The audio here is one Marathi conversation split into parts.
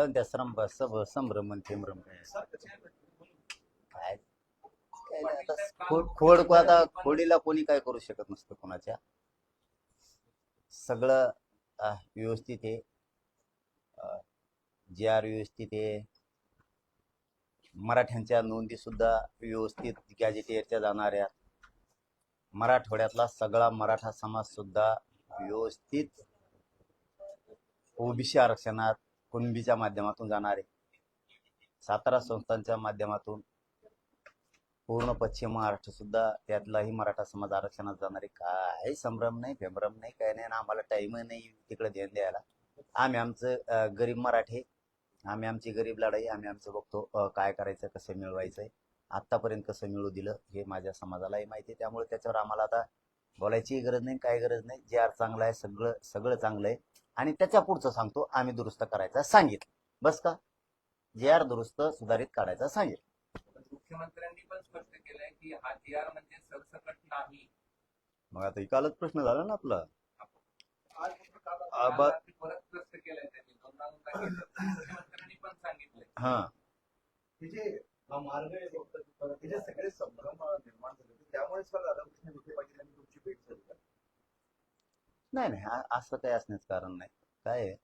जाऊन त्या श्रम सब संभ्रम आणि काय आता खोड को आता खोडीला कोणी काय करू शकत नसतं कोणाच्या? सगळं व्यवस्थित आहे. जे आर व्यवस्थित आहे. मराठ्यांच्या नोंदी सुद्धा व्यवस्थित गॅजेटियरच्या जाणाऱ्या मराठवाड्यातला सगळा मराठा समाज सुद्धा व्यवस्थित ओबीसी आरक्षणात कुणबीच्या माध्यमातून जाणार आहे. सातारा संस्थांच्या माध्यमातून पूर्ण पश्चिम महाराष्ट्र सुद्धा त्यातलाही मराठा समाज आरक्षणात जाणारे काही संभ्रम नाही फेंभ्रम नाही काही नाही ना आम्हाला टाइम नाही तिकडे ध्यान द्यायला. आम्ही आमचं गरीब मराठे आम्ही आमची गरीब लढाई आम्ही आमचं बघतो काय करायचं कसं मिळवायचंय. आतापर्यंत कसं मिळू दिलं हे माझ्या समाजालाही माहिती आहे. त्यामुळे त्याच्यावर आम्हाला आता बोलायची गरज नाही काय गरज नाही. जे आर चांगलं आहे सगळं सगळं चांगलं आहे. आणि त्याच्या पुढचं सांगतो आम्ही दुरुस्त करायचं सांगितलं. बस का? जे आर दुरुस्त सुधारित काढायचं सांगितलं. मुख्यमंत्र्यांनी पण स्पष्ट केलंय की हा जी आर म्हणजे सरसकट नाही. मग आता कालच प्रश्न झाला ना आपला. आज परत स्पष्ट केलंय त्यांनी. दोनदा. मुख्यमंत्र्यांनी पण सांगितलंय. हे जे हा मार्ग आहे फक्त हे जे सगळे संभ्रम निर्माण झाले होते त्यामुळेच का राधाकृष्ण विखे पाटील यांनी तुमची भेट झाली का? नाही असं काही असण्याचं कारण नाही. काय आहे?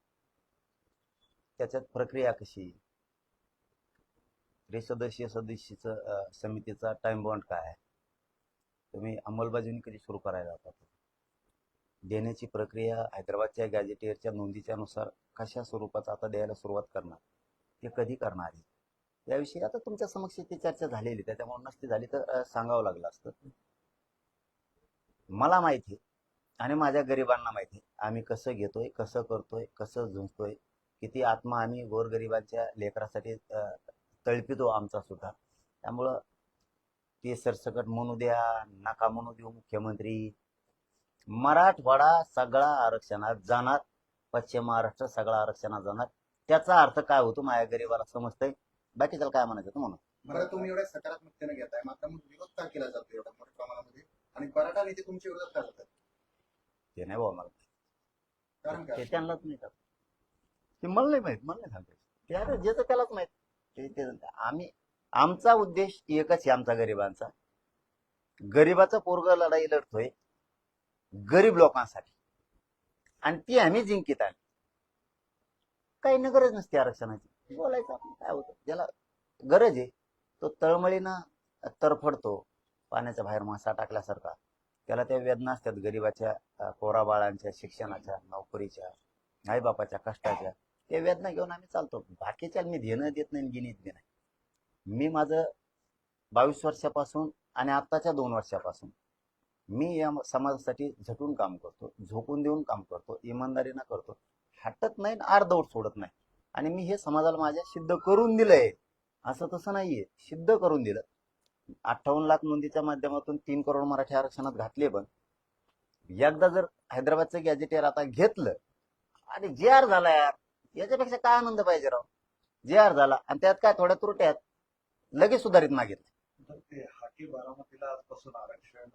त्याच्यात प्रक्रिया कशी त्रिसदस्यीय सदस्यचं समितीचा टाइम बॉन्ड काय आहे? तुम्ही अंमलबजावणी कधी सुरू करायला जातात देण्याची प्रक्रिया हैदराबादच्या गॅजेटियरच्या नोंदीच्या नुसार कशा स्वरूपाचा आता द्यायला सुरुवात करणार? ते कधी करणार आहे? याविषयी आता तुमच्या समक्ष ती चर्चा झालेली त्याच्यामुळे नसती झाली तर सांगावं लागलं असतं. मला माहिती आहे आणि माझ्या गरिबांना माहिती आम्ही कसं घेतोय कसं करतोय कसं झुंजतोय किती आत्मा आम्ही गोरगरिबांच्या लेकरासाठी तळपितो आमचा सुद्धा. त्यामुळं ते सरसकट म्हणू द्या नका म्हणू देऊ मुख्यमंत्री. मराठवाडा सगळा आरक्षणात जाणार पश्चिम महाराष्ट्र सगळा आरक्षणात जाणार. त्याचा अर्थ काय होतो माझ्या गरीबाला समजतंय? बाकी त्याला काय म्हणायचं होतं म्हणून बरं तुम्ही एवढ्या सकारात्मकतेने घेताय मात्र मग विरोध का केला जातो एवढ्या मोठ्या प्रमाणामध्ये? आणि मराठा नेते तुमच्या विरोधात का जातात? ते नाही बाबा मला कारण ते काय त्यांनाच नाही का ते मला नाही माहीत मला नाही सांगते ते अरे ज्याचं त्यालाच माहीत. ते ते आम्ही आमचा उद्देश एकच आहे आमचा गरिबांचा. गरिबाचा पोरग लढाई लढतोय गरीब लोकांसाठी. आणि ती आम्ही जिंकीत आली काही न गरज नसते आरक्षणाची. बोलायचं आपण काय होतं? ज्याला गरज आहे तो तळमळीनं तरफडतो पाण्याच्या बाहेर मासा टाकल्यासारखा. त्याला त्या वेदना असतात गरिबाच्या अं, पोराबाळांच्या शिक्षणाच्या नोकरीच्या आईबापाच्या कष्टाच्या. त्या वेदना घेऊन आम्ही चालतो. बाकीच्या मी घेणं देत नाही गिनीत बी नाही. मी माझं बावीस वर्षापासून आणि आत्ताच्या दोन वर्षापासून मी या समाजासाठी झटून काम करतो झोकून देऊन काम करतो इमानदारीनं करतो. हटत नाही आणि अर्धवट सोडत नाही. आणि मी हे समाजाला माझ्या सिद्ध करून दिलंय. असं तसं नाहीये. सिद्ध करून दिलं. अठ्ठावन्न लाख नोंदीच्या माध्यमातून तीन करोड मराठी आरक्षणात घातले पण. एकदा जर हैदराबादचं गॅजेटियर आता घेतलं आणि जे आर झाला यार याच्यापेक्षा काय आनंद पाहिजे राव? जे आर झाला आणि त्यात काय थोड्या त्रुट्या आहेत लगेच सुधारित मागितलं बारामतीला आजपासून आरक्षण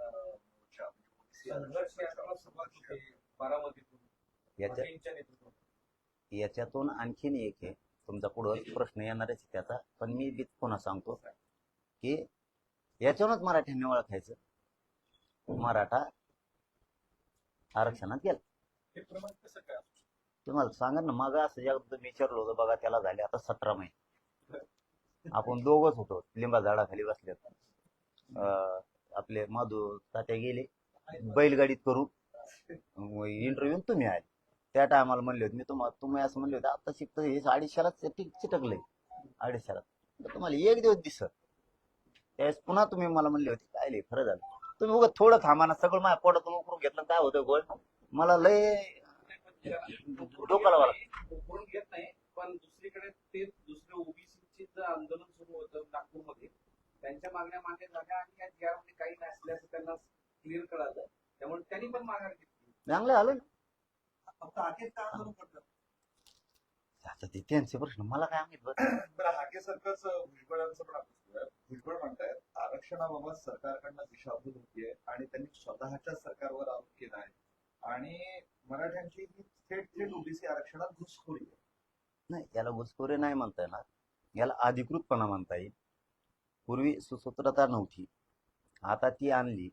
याच्यातून आणखीन एक आहे तुमचा पुढं प्रश्न येणारच आहे त्याचा पण मी बी पुन्हा सांगतो की याच्यावरच मराठ्यांनी ओळखायचं. मराठा आरक्षणात गेला. तुम्हाला सांगा ना मग असं एकदा विचारलं होतं बघा त्याला झाले आता सतरा महिने. आपण दोघच होतो लिंबा झाडाखाली बसले आपले माधू तात्या गेले बैलगाडीत करून इंटरव्ह्यू तुम्ही आले. त्या टायमाला म्हणले होते मी तुम्हाला तुम्ही असं म्हणले होते आता शिकत हे अडीचशेलाच चिटकलंय. अडीचशेला. तर तुम्हाला एक दिवस दिसत. त्यावेळेस पुन्हा तुम्ही मला म्हणले होते काय लय खरं झालं. तुम्ही उगा थोडं थांबा ना सगळं माझ्या पोटातून उकरून घेतलं काय होतं गोळ मला लय डोक्याला वाला कोण घेत नाही पण दुसरीकडे ते दुसरे ओबीसीचे जे आंदोलन सुरू होतं नागपूरमध्ये त्यांच्या मागण्या मागे झाल्या आणि या जी आरमध्ये काही नसल्याचं त्यांना क्लिअर कळालं. त्यामुळे त्यांनी पण माघार घेतली. चांगलं आलं ना. फक्त हाकेच का आंदोलन करतात आता ते त्यांचे प्रश्न मला काय माहीत बरं. बरं हाकेसारखंच भुजबळांचं पण आपण भुजबळ म्हणतायत आरक्षणाबाबत सरकारकडनं दिशाभूल होतीये आणि त्यांनी स्वतःच्या सरकारवर आरोप केला आहे आणि मराठ्यांची ही थेट थेट ओबीसी आरक्षणात घुसखोरी आहे. नाही याला घुसखोरी नाही म्हणता येणार. याला अधिकृतपणा म्हणता येईल. पूर्वी सुसूत्रता नव्हती. आता ती आणली.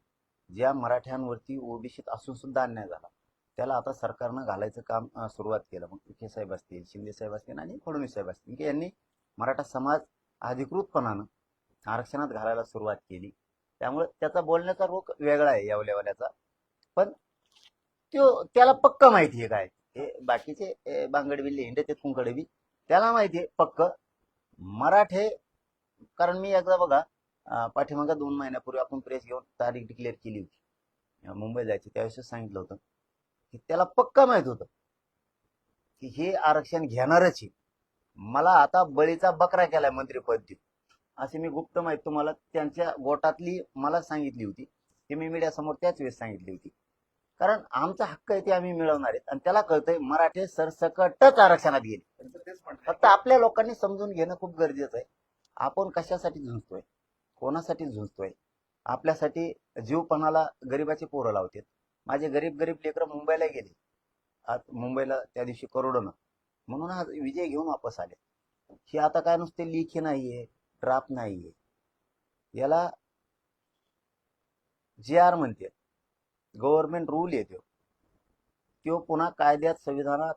ज्या मराठ्यांवरती ओबीसीत असून सुद्धा अन्याय झाला. त्याला आता सरकारनं घालायचं काम सुरुवात केलं. मग विखे साहेब असतील शिंदे साहेब असतील आणि फडणवीस साहेब असतील. की यांनी मराठा समाज अधिकृतपणानं आरक्षणात घालायला सुरुवात केली. त्यामुळे त्याचा बोलण्याचा रोख वेगळा आहे या लेवल्याचा. पण तो त्याला पक्क माहिती आहे काय? हे बाकीचे बांगडबिल्ले हिंडे ते कुंकडे त्याला माहिती आहे पक्क. मराठे कारण मी एकदा बघा पाठीमागा दोन महिन्यापूर्वी आपण प्रेस घेऊन तारीख डिक्लेअर केली होती. मुंबई जायची त्याविषयी सांगितलं होतं. की त्याला पक्का माहीत होतं. की हे आरक्षण घेणारच आहे. मला आता बळीचा बकरा केलाय मंत्रीपद देऊ असे मी गुप्त माहिती तुम्हाला त्यांच्या गोटातली मला सांगितली होती. ते मी मीडियासमोर त्याच वेळेस सांगितली होती. कारण आमचा हक्क आहे ते आम्ही मिळवणार आहेत. आणि त्याला कळतंय मराठे सरसकटच आरक्षणात गेले. फक्त आपल्या लोकांनी समजून घेणं खूप गरजेचं आहे. आपण कशासाठी झुंजतोय? कोणासाठी झुंजतोय? आपल्यासाठी जीवपणाला गरीबाचे पोरं लावतात. माझे गरीब गरीब लेकरं मुंबईला गेले. आज मुंबईला त्या दिवशी करोडोनं. म्हणून आज विजय घेऊन वापस आले. हे आता काय नुसते लिखी नाहीये. ड्राफ्ट नाहीये. याला जे आर म्हणते. गव्हर्नमेंट रूल येतो. तो पुन्हा कायद्यात संविधानात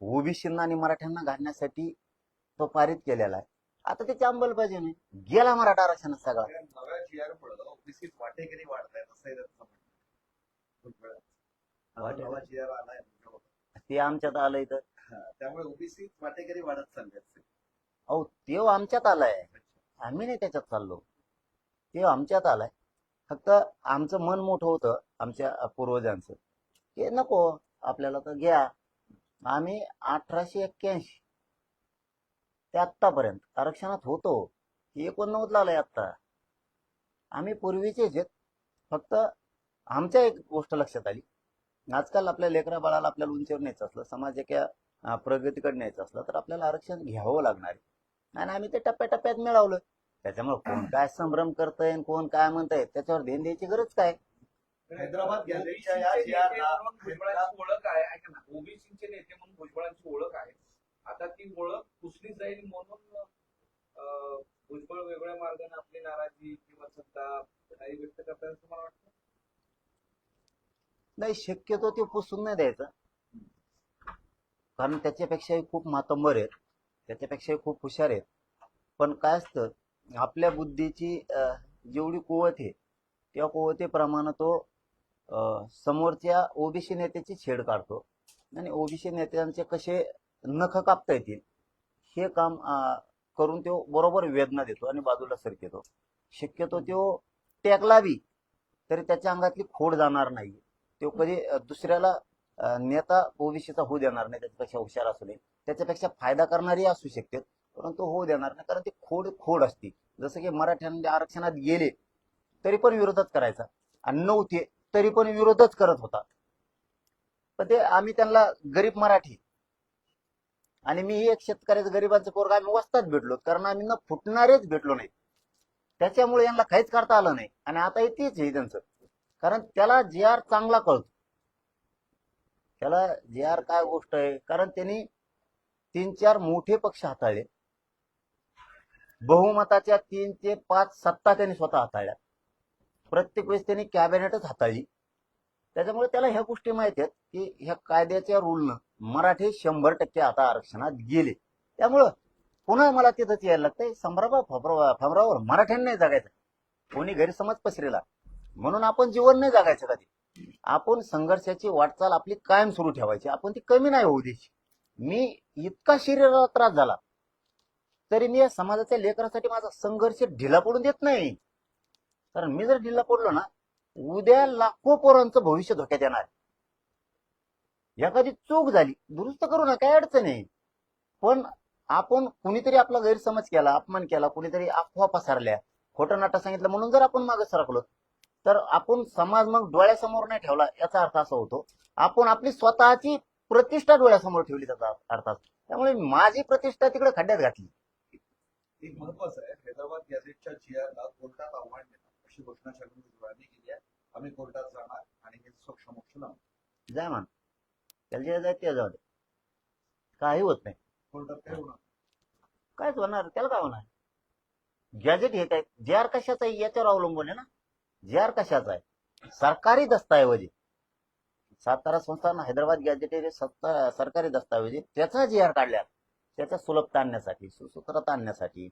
ओबीसींना आणि मराठ्यांना घालण्यासाठी तो पारित केलेला आहे. आता त्याची अंमलबजावणी गेला मराठा आरक्षणात सगळा. ते आमच्यात आलंय तर हा, त्यामुळे ओबीसी वाटेकरी वाढत चालले अहो ते आमच्यात आलाय. आम्ही नाही त्याच्यात चाललो. ते आमच्यात आलाय. फक्त आमचं मन मोठं होतं आमच्या पूर्वजांचं. की नको आपल्याला तर घ्या. आम्ही अठराशे एक्क्याऐंशी. ते आत्तापर्यंत. आरक्षणात होतो. एकोणनव्वदला आलंय आत्ता. आम्ही पूर्वीचेच आहेत. फक्त आमच्या एक गोष्ट लक्षात आली. आजकाल आपल्या लेकरा बाळाला आपल्याला उंचीवर न्यायचं असलं समाज एका प्रगतीकडे न्यायचं असलं तर आपल्याला आरक्षण घ्यावं लागणार आहे. आणि आम्ही ते टप्प्याटप्प्यात मिळवलं. त्याच्यामुळे कोण काय संभ्रम करतय कोण काय म्हणताय त्याच्यावर ध्यान द्यायची गरज काय? हैदराबाद गॅलरीच्या या भुजबळांची ओळख आहे. ऐका ना ओबीसीचे नेते म्हणून भुजबळांची ओळख आहे. आता ती ओळख पुसली जाईल म्हणून अं, भुजबळ वेगळ्या मार्गाने आपली नाराजी किंवा सत्ता काही व्यक्त करतात असं मला वाटतं? नाही शक्यतो ते पुसून नाही द्यायचा. कारण त्याच्यापेक्षाही खूप मातंबर आहेत. त्याच्यापेक्षाही खूप हुशार आहेत. पण काय असतं आपल्या बुद्धीची जेवढी कुवत आहे त्या कुवतेप्रमाणे तो समोरच्या ओबीसी नेत्याची छेड काढतो. आणि ओबीसी नेत्यांचे कसे नख कापता येतील हे काम करून तो बरोबर वेदना देतो आणि बाजूला सरकेतो शक्यतो तो टेकला बी तरी त्याच्या अंगातली खोड जाणार नाही. तो कधी दुसऱ्याला नेता ओबीसीचा होऊ देणार नाही त्याच्यापेक्षा हुशार असू नये त्याच्यापेक्षा फायदा करणारी असू शकते. परंतु होऊ देणार नाही कारण ती खोड खोड असते. जसं की मराठ्यांनी आरक्षणात गेले तरी पण विरोधच करायचा. आणि नव्हते तरी पण विरोधच करत होता. पण ते आम्ही त्यांना गरीब मराठी. आणि मी एक शेतकऱ्याचं गरिबांचं पोरग आम्ही वस्तात भेटलो कारण आम्ही न फुटणारेच भेटलो नाही. त्याच्यामुळे यांना काहीच करता आलं नाही. आणि आता हे तेच आहे त्यांचं. कारण त्याला जे आर चांगला कळतो. त्याला जे आर काय गोष्ट आहे कारण त्यांनी तीन चार मोठे पक्ष हाताळले. बहुमताच्या तीन ते पाच सत्ता त्यांनी स्वतः हाताळल्या. प्रत्येक वेळेस त्यांनी कॅबिनेटच हाताळली. त्याच्यामुळे त्याला ह्या गोष्टी माहिती आहेत की ह्या कायद्याच्या रूलनं मराठी शंभर टक्के आता आरक्षणात गेले. त्यामुळं पुन्हा मला तिथंच यायला लागतंय. संभ्रमा फबरा फबरावर मराठ्यांनी नाही जगायचं. कोणी गैरसमज पसरेला. म्हणून आपण जीवन नाही जगायचं कधी. आपण संघर्षाची वाटचाल आपली कायम सुरू ठेवायची. आपण ती कमी नाही होऊ द्यायची. मी इतका शरीराला त्रास झाला तरी मी या समाजाच्या लेकरासाठी माझा संघर्ष ढिला पडून देत नाही. कारण मी जर ढिला पडलो ना उद्या लाखो पोरांचं भविष्य धोक्यात येणार. एखादी चूक झाली दुरुस्त करू ना काय अडचण आहे? पण आपण कुणीतरी आपला गैरसमज केला अपमान केला कुणीतरी अफवा पसरल्या खोटं नाटक सांगितलं म्हणून जर आपण मागे सरकलो तर आपण समाज मग डोळ्यासमोर नाही ठेवला याचा अर्थ असा होतो आपण आपली स्वतःची प्रतिष्ठा डोळ्यासमोर ठेवली त्याचा अर्थ असतो त्यामुळे माझी प्रतिष्ठा तिकडे खड्ड्यात घातली. एक महत्वाचं आहे. हैदराबाद गॅझेटच्या जी आरला कोर्टात आव्हान देणार अशी घोषणा केली आहे. आम्ही कोर्टात जाणार आणि हे समक्ष लावणार जाय मान त्याला जे जाय ते जाऊ दे. काही होत नाही. कोर्टात काय होणार? कायच होणार. त्याला काय होणार? गॅजेट हे काय? जे आर कशाचा आहे याच्यावर अवलंबून आहे ना? जे आर कशाचा आहे? सरकारी दस्तऐवज. सातारा संस्थान हैदराबाद गॅजेट सत्ता सरकारी दस्तऐवज त्याचा जी आर काढल्या त्याचा सुलभता आणण्यासाठी सुसूत्रता आणण्यासाठी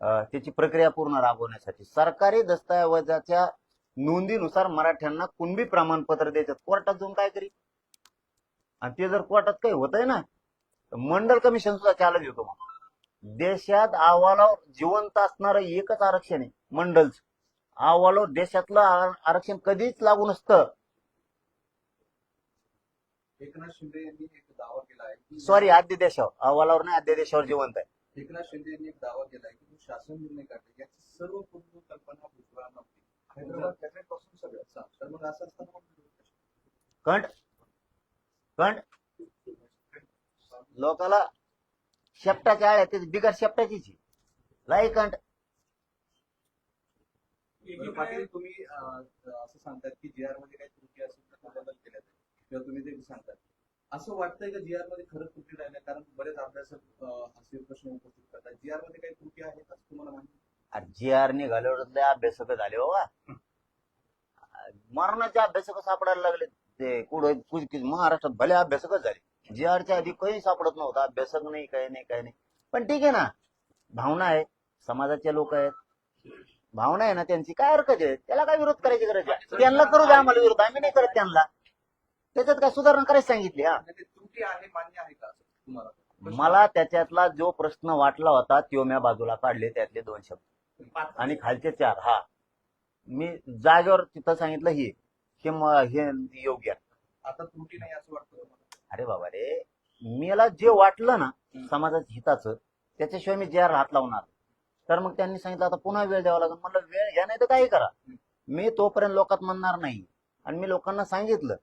त्याची प्रक्रिया पूर्ण राबवण्यासाठी सरकारी दस्तावेजाच्या नोंदीनुसार मराठ्यांना कुणबी प्रमाणपत्र द्यायचं कोर्टात जाऊन काय करी? आणि ते जर कोर्टात काही होतंय ना तर मंडल कमिशन सुद्धा चालत येतो मग. देशात अहवालावर जिवंत असणारं एकच आरक्षण आहे मंडलच. अहवालावर देशातलं आरक्षण कधीच लागू नसतं. एकनाथ शिंदे यांनी एक दावा केला आहे की सॉरी आद्य देशावर अहवालावर नाही आद्य देशावर जिवंत आहे. एकनाथ शिंदे यांनी एक दावा केला आहे की जो शासन निर्णय काढले याची सर्व पूर्ण कल्पना भुजबळांना होती हैदराबाद कॅबिनेटपासून सगळं तर मग असं असताना मग कंट कंट लोकाला शेपटाच्या आळ्या ते बिगर शेपटाचीच आहे. लाई कंट बरं, पाटील तुम्ही अं, असं सांगतात की जी आरमध्ये काही त्रुटी असेल तर तो बदल केल्या जाईल. किंवा तुम्ही ते सांगतात. असं वाटतंय का जी आरमध्ये खरंच त्रुटी राहिल्या? कारण बरेच अभ्यासक असे प्रश्न उपस्थित करतात. जी आरमध्ये काही त्रुटी आहेत असं तुम्हाला माहिती जी आर निघाल्यावर लय अभ्यासक झाले बाबा. मरणाचे अभ्यासक सापडायला लागले ते कुठं कुठं- महाराष्ट्रात भले अभ्यासकच झाले. जी आरच्या आधी काही सापडत नव्हता. अभ्यासक नाही काही नाही काही नाही. पण ठीक आहे ना. भावना आहे. समाजाचे लोक आहेत. भावना आहे ना त्यांची. काय हरकत आहे? त्याला काय विरोध करायची गरज आहे? त्यांना करू द्या आम्हाला विरोध. आम्ही नाही करत त्यांना. त्याच्यात काय सुधारणा करायला सांगितली हा? म्हणजे ते त्रुटी आहे मान्य आहे का मला त्याच्यातला जो प्रश्न वाटला होता तो म्या बाजूला काढले त्यातले दोन शब्द. आणि खालचे चार हा. मी जागेवर तिथं सांगितलं हे की म- हे योग्य आहे. आता त्रुटी नाही असं वाटतं तुम्हाला? अरे बाबा रे मला जे वाटलं ना समाजाच्या हिताचं त्याच्याशिवाय मी जे आर हात लावणार तर मग त्यांनी सांगितलं आता पुन्हा वेळ द्यावा लागेल. म्हणलं वेळ घ्या नाही तर काही करा. मी तोपर्यंत लोकात म्हणणार नाही. आणि मी लोकांना सांगितलं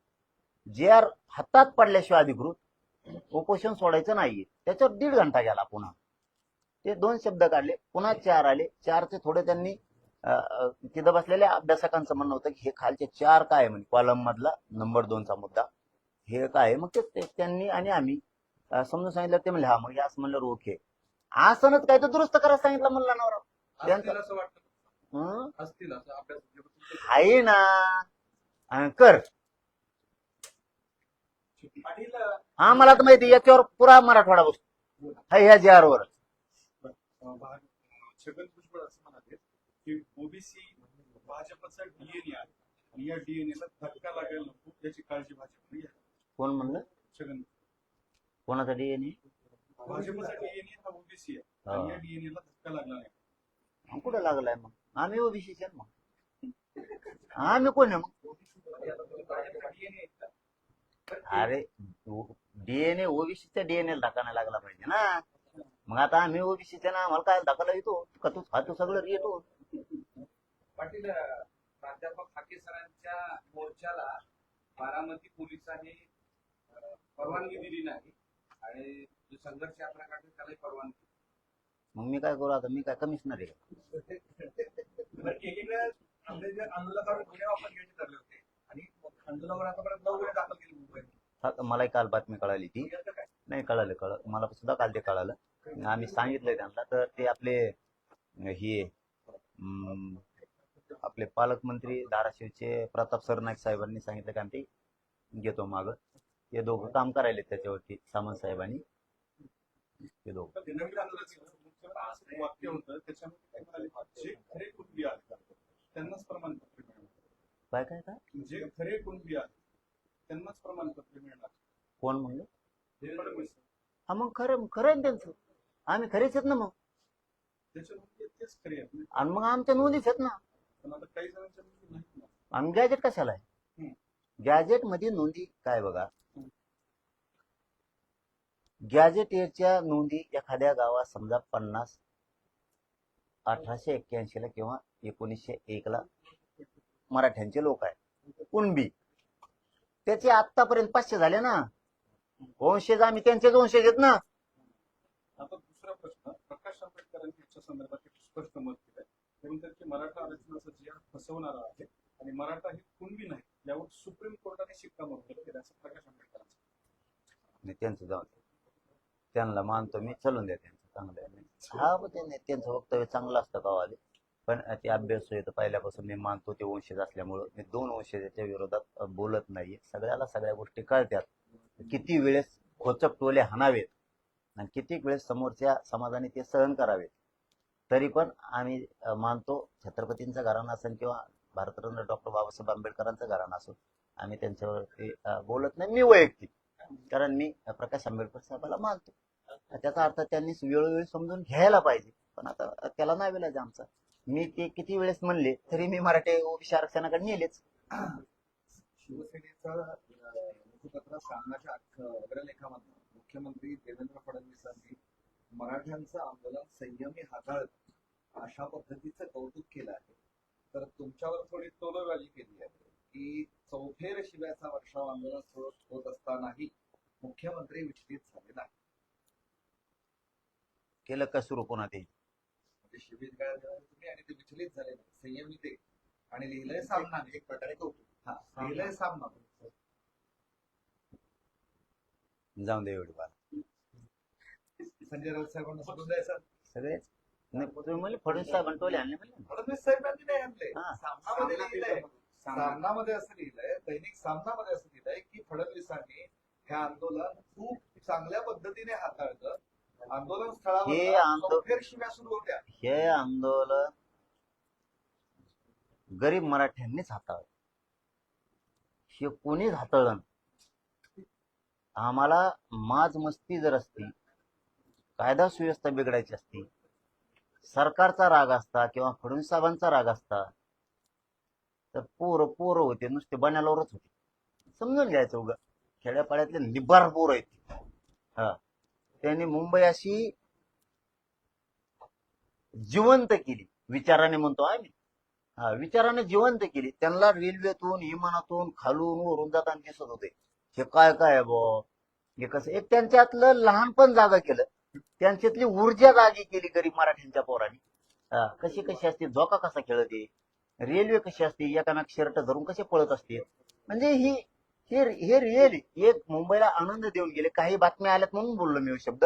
जे आर हातात पडल्याशिवाय अधिकृत उपोषण सोडायचं नाही त्याच्यावर दीड घंटा गेला पुन्हा. ते दोन शब्द काढले. पुन्हा चार आले. चारचे थोडे त्यांनी तिथं बसलेल्या अभ्यासकांचं म्हणणं होतं की हे खालचे चार काय आहे म्हणे? कॉलम मधला नंबर दोनचा मुद्दा. हे काय आहे? मग ते त्यांनी आणि आम्ही समजून सांगितलं. ते म्हणले हा मग असं म्हणलं ओके असंच काय तर दुरुस्त करायला सांगितलं म्हणलं नवरा. त्यांचं- हं? आहे ना. कर. हा मला तर माहिती याच्यावर पुरा मराठवाडा बसतो. हा ह्या जी आर वर. छगन भुजबळ असं म्हणाले? की ओबीसी भाजपचा डीएनए आहे? आणि या डीएनए ला धक्का लागायला नको याची काळजी भाजप कोण म्हणलं छगन कोणाचा डीएनए भाजपचा डीएनए हा. ओबीसी आहे आणि या डीएनए ला धक्का लागला नाही कुठं लागलाय मग? आम्ही ओबीसी मग. आम्ही कोण आहे मग? अरे डीएनए ओबीसीच्या डीएनए नाही लागला पाहिजे ना. मग आता आम्ही ओबीसीच्या ना आम्हाला काय धक्का येतो का तू हा तू सगळं येतो पाटील प्राध्यापक हाके सरांच्या मोर्चाला बारामती पोलिसांनी परवानगी दिली नाही आणि जो संघर्ष यात्रा काढली त्यालाही परवानगी मग मी काय करू आता? मी काय कमिशनर आहे आपले जे आंदोलकांवर गुन्हे आपण घ्यायचे ठरले होते. आणि आंदोलकावर आतापर्यंत नऊ गुन्हे दाखल केले मुंबईत हा, मलाही काल बातमी कळाली ती. याचं काय? नाही कळालं कळ मला सुद्धा काल ते कळालं. आम्ही सांगितलंय त्यांना तर ते आपले हे अं, आपले पालकमंत्री धाराशिवचे प्रताप सरनाईक साहेबांनी सांगितलं की आम्ही ते घेतो माग. ते दोघं काम करायले त्याच्यावरती सामंत साहेबांनी. ते दोघं. तर नवीन आंदोलनाचं असं एक वाक्य होतं त्याच्यामध्ये काय म्हणाले जे खरे कुणबी आहेत त्यांनाच प्रमाणपत्र काय काय काय? जे खरे कुणबी आहेत त्यांनाच प्रमाणपत्र मिळणार. कोण म्हणलं? हे फडणवीस हा मग खरं खरं आहे ना त्यांचं? आम्ही खरेच आहेत ना मग? त्याच्यामध्ये तेच खरे आहेत आणि मग आमच्या नोंदीच आहेत ना? पण आता काही जणांच्या नोंदी नाहीत ना. आणि गॅजेट कशाला आहे. गॅजेटमध्ये नोंदी काय बघा? हम्म. गॅजेटच्या नोंदी एखाद्या गावात समजा पन्नास अठराशे एक्क्याऐंशी ला किंवा एकोणीसशे एक ला मराठ्यांचे लोक आहे कुणबी. त्याचे आतापर्यंत पाचशे झाले ना. वंशज आम्ही त्यांचेच वंशज आहेत ना. आता दुसरा प्रश्न प्रकाश आंबेडकरांनी याच्या संदर्भात स्पष्ट मत दिलंय. ते म्हणतात की मराठा आरक्षणाचा जी आर फसवणारा आहे आणि मराठा हे कुणबी नाही यावर सुप्रीम कोर्टाने शिक्कामोर्तब केलं असं प्रकाश आंबेडकरांचं आणि त्यांचं जाऊन त्यांना मानतो मी चलून द्या त्यांचं चांगलं. हा त्यांचं वक्तव्य चांगलं असतं गावाले पण ते अभ्यास तर पहिल्यापासून मी मानतो ते वंशज असल्यामुळं. मी दोन वंशजाच्या विरोधात बोलत नाहीये. सगळ्याला सगळ्या गोष्टी कळतात किती वेळेस खोचक टोले हाणावेत आणि कितीक वेळेस समोरच्या समाजाने ते सहन करावेत. तरी पण आम्ही मानतो छत्रपतींचा घराणं असेल किंवा भारतरत्न डॉक्टर बाबासाहेब आंबेडकरांचं घराणं असो आम्ही त्यांच्यावरती बोलत नाही. मी वैयक्तिक. कारण मी प्रकाश आंबेडकर साहेबाला मानतो. त्याचा अर्थ त्यांनी वेळोवेळी समजून घ्यायला पाहिजे. पण आता त्याला नाही वेळ आमचा. मी ते किती वेळेस म्हणले तरी मी मराठी ओबीसी आरक्षणाकडे नेलेच. शिवसेनेचा सामनाच्या मुख्यमंत्री देवेंद्र फडणवीसांनी मराठ्यांचं आंदोलन संयमी हाताळत अशा पद्धतीचं कौतुक केलं आहे. तर तुमच्यावर थोडी टोलबाजी केली आहे की चौफेर शिव्याचा वर्षाव आंदोलन सुरू होत असतानाही मुख्यमंत्री विचलित झाले नाही केलं का सुरू पुन्हा ते शिबिर तुम्ही आणि ते विचलित झाले. संयमी ते. आणि लिहिलंय सामना एक प्रकारे कौतुक. हा लिहिलंय सामना. जाऊन दे एवढी बात. संजय राऊत साहेबांना सोडून द्यायचं? सगळेच? नाही तुम्ही म्हणले फडणवीस साहेबांनी टोले आणले म्हणले. फडणवीस साहेबांनी नाही आणले. सामनामध्ये लिहिलंय. सामनामध्ये असं लिहिलंय दैनिक सामनामध्ये असं लिहिलंय की फडणवीसांनी हे आंदोलन खूप चांगल्या पद्धतीने हाताळलं. आंदोलन हे स्थळावर आंदो- चौफेर शिव्या सुरू होत्या. हे आंदोलन गरीब मराठ्यांनीच हाताळलं. हे कोणीच हाताळलं. आम्हाला माज मस्ती जर असती कायदा सुव्यवस्था बिघडायची असती सरकारचा राग असता किंवा फडणवीस साहेबांचा राग असता तर पोरं पोरं होते नुसते बण्यालावरच होते. समजून घ्यायचं उगा. खेड्यापाड्यातले निबार पोरं आहेत. हा. त्यांनी मुंबई अशी जिवंत केली. विचाराने म्हणतो आम्ही. हा विचाराने जिवंत केली. त्यांना रेल्वेतून विमानातून खालून वरून जाताना दिसत होते. हे काय काय आहे बुवा? हे कसं? एक त्यांच्यातलं लहानपण जागा केलं. त्यांच्यातली ऊर्जा जागी केली गरीब मराठ्यांच्या पोरांनी. हा, कशी कशी असते? झोका कसा खेळते? रेल्वे कशी असते? एकामेक शर्ट धरून कसे पळत असते? म्हणजे ही हे हे रिअल एक मुंबईला आनंद देऊन गेले. काही बातम्या आल्यात म्हणून बोललो मी शब्द.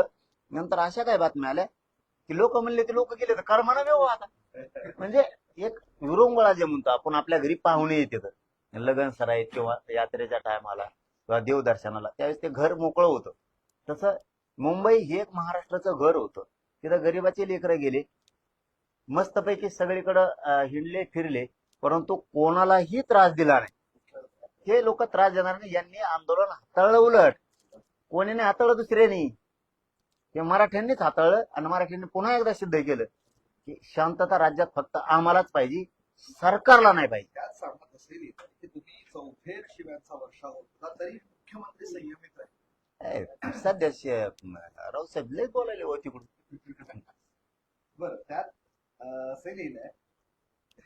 नंतर अशा काय बातम्या आल्या की लोक म्हणले ते लोक गेले तर कर व्यव हो आता. म्हणजे एक विरंगुळा जे म्हणतो आपण आपल्या घरी पाहुणे येते तर. लग्न सराईत किंवा यात्रेच्या टायमाला किंवा देवदर्शनाला त्यावेळेस ते घर मोकळं होतं. तसं मुंबई हे एक महाराष्ट्राचं घर होतं. तिथं गरिबाचे लेकरं गेले. मस्तपैकी सगळीकडं हिंडले फिरले. परंतु कोणालाही त्रास दिला नाही. हे लोक त्रास देणार नाही. यांनी आंदोलन हाताळलं उलट. कोणी नाही हाताळलं दुसऱ्यानी? हे मराठ्यांनीच हाताळलं आणि मराठ्यांनी पुन्हा एकदा सिद्ध केलं की शांतता राज्यात फक्त आम्हालाच पाहिजे सरकारला नाही पाहिजे. त्याच सामनात असे लिहिलंय की तुम्ही चौफेर शिव्यांचा वर्षाव होता तरी मुख्यमंत्री संयमित आहे. सध्या रावसाहेब लय बोलायले हो तिकडून. बरं त्यात असे लिहिलंय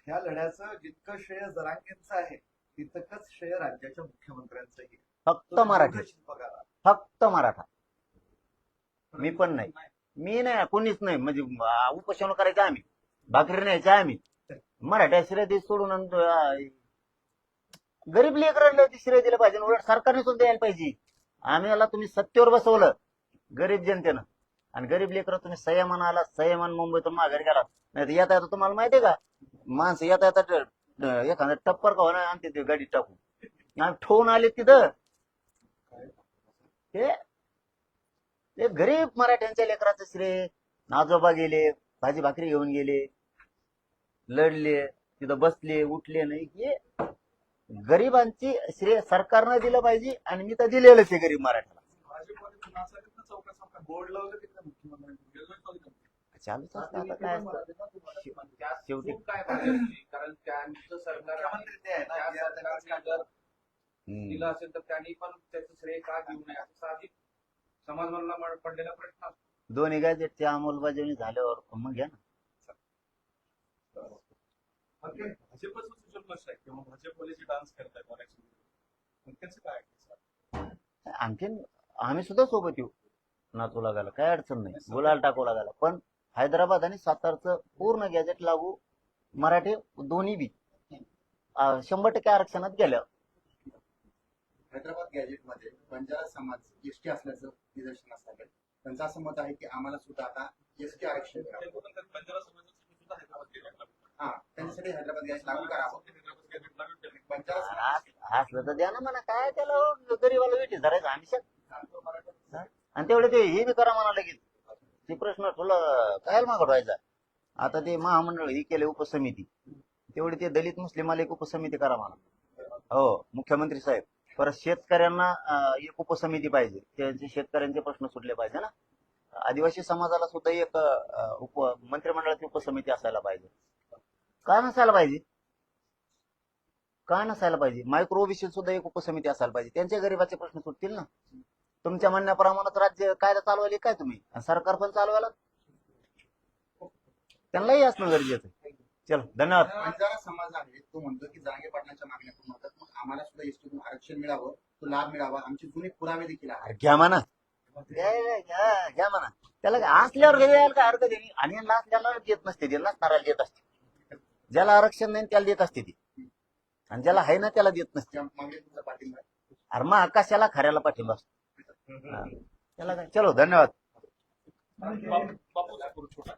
ह्या लढ्याचं जितकं श्रेय जरांगेंचं आहे तितकंच श्रेय राज्याच्या मुख्यमंत्र्यांचंही. फक्त मराठी. बघा फक्त मराठा. मी पण नाही. मी नाही कोणीच नाही. म्हणजे आ, उपोषण करायचं आम्ही. भाकरी न्यायचे आम्ही. मराठ्या श्रेय दे सोडून आणि गरीब लेकरांना ते श्रेय दिलं पाहिजे. उलट सरकारने सुद्धा द्यायला पाहिजे. आम्हाला तुम्ही सत्तेवर बसवलं. गरीब जनतेनं. आणि गरीब लेकर तुम्ही संयमान आला संयमान मुंबईतून माघारी गेला. नाही तर येता येता तुम्हाला माहितीये का? माणसं येता येता एखादा टप्पर का होणार आणते ते गाडी टाकून. आणि ठेवून आले तिथं. ते ते गरीब मराठ्यांच्या लेकराचं श्रेय. आजोबा गेले भाजी भाकरी घेऊन गेले लढले तिथं बसले उठले नाही. की गरिबांची श्रेय सरकारनं दिलं पाहिजे आणि मी तर दिलेलंच आहे गरीब मराठ्याला. बोर्ड लावलं चालूच असतं आता काय असतं? शेवटी- काय भाजपची? कारण त्यांचं सरकार आहे. मुख्यमंत्री ते आहे ना, त्या जे आता सरकारने जर हम्म. दिलं असेल तर त्यांनी पण त्याचं श्रेय का देऊ नये? असं साहजिक समाजाला पडलेला प्रश्न असतो. दोन्ही गॅजेटची अंमलबजावणी झाल्यावर मग घ्या ना. ओके. भाजपचं तुझं लक्ष आहे किंवा भाजपवाले जे डान्स करतायत बऱ्याच मग त्याचं काय आहे? आणखीन आम्ही सुद्धा सोबत येऊ. नाचू लागायला. काय अडचण नाही. गुलाल टाकू लागायला. पण हैदराबाद आणि सातारचं पूर्ण गॅजेट लागू मराठी दोन्ही बी. शंभर टक्के आरक्षणात गेल्या हैदराबाद गॅजेटमध्ये बंजारा समाज एसटी असल्याचं निदर्शनास आलं त्यांचं असं मत आहे की आम्हाला सुद्धा आता एसटी आरक्षण हा त्यांच्यासाठी हैदराबाद लागू करावं. बंजारा असलं तर द्या ना म्हणा. काय त्याला हो, गरीबाला वेटी धरायचं? आम्ही? आणि तेवढे ते हे बी करा म्हणा लगेच. ते प्रश्न तुला काय मागवायचा आता ते महामंडळ हे केले उपसमिती. तेवढे ते दलित मुस्लिमाला एक उपसमिती करा मला हो मुख्यमंत्री साहेब. परत शेतकऱ्यांना एक उपसमिती पाहिजे. त्यांचे शेतकऱ्यांचे प्रश्न सुटले पाहिजे ना. आदिवासी समाजाला सुद्धा एक उप मंत्रिमंडळाची उपसमिती असायला पाहिजे. काय नसायला पाहिजे? काय नसायला पाहिजे? मायक्रो ओबीसी सुद्धा एक उपसमिती असायला पाहिजे. त्यांच्या गरीबाचे प्रश्न सुटतील ना. तुमच्या म्हणण्याप्रमाणेच राज्य कायदा चालवायला काय तुम्ही? आणि सरकार पण चालवायला? त्यांनाही असणं गरजेचं आहे. चलो धन्यवाद. बंजारा समाज आहे तो म्हणतो की जागे पाटलांच्या मागण्या पूर्ण होतात मग आम्हाला सुद्धा एसटीतून आरक्षण मिळावं तो लाभ मिळावा आमचे जुने पुरावे देखील आहेत. घ्या म्हणा. घ्या घ्या- घ्या म्हणा. त्याला काय असल्यावर घरी यायला काय हरकत आहे आणि नसल्याला देत नसते ते नसणाऱ्याला देत असते. ज्याला आरक्षण नाही त्याला देत असते ती. आणि ज्याला आहे ना त्याला देत नसते. तुमचा पाठिंबा आहे. अरे मग कशाला खऱ्याला पाठिंबा असतो. त्याला काय चलो धन्यवाद बापू बापू छोटा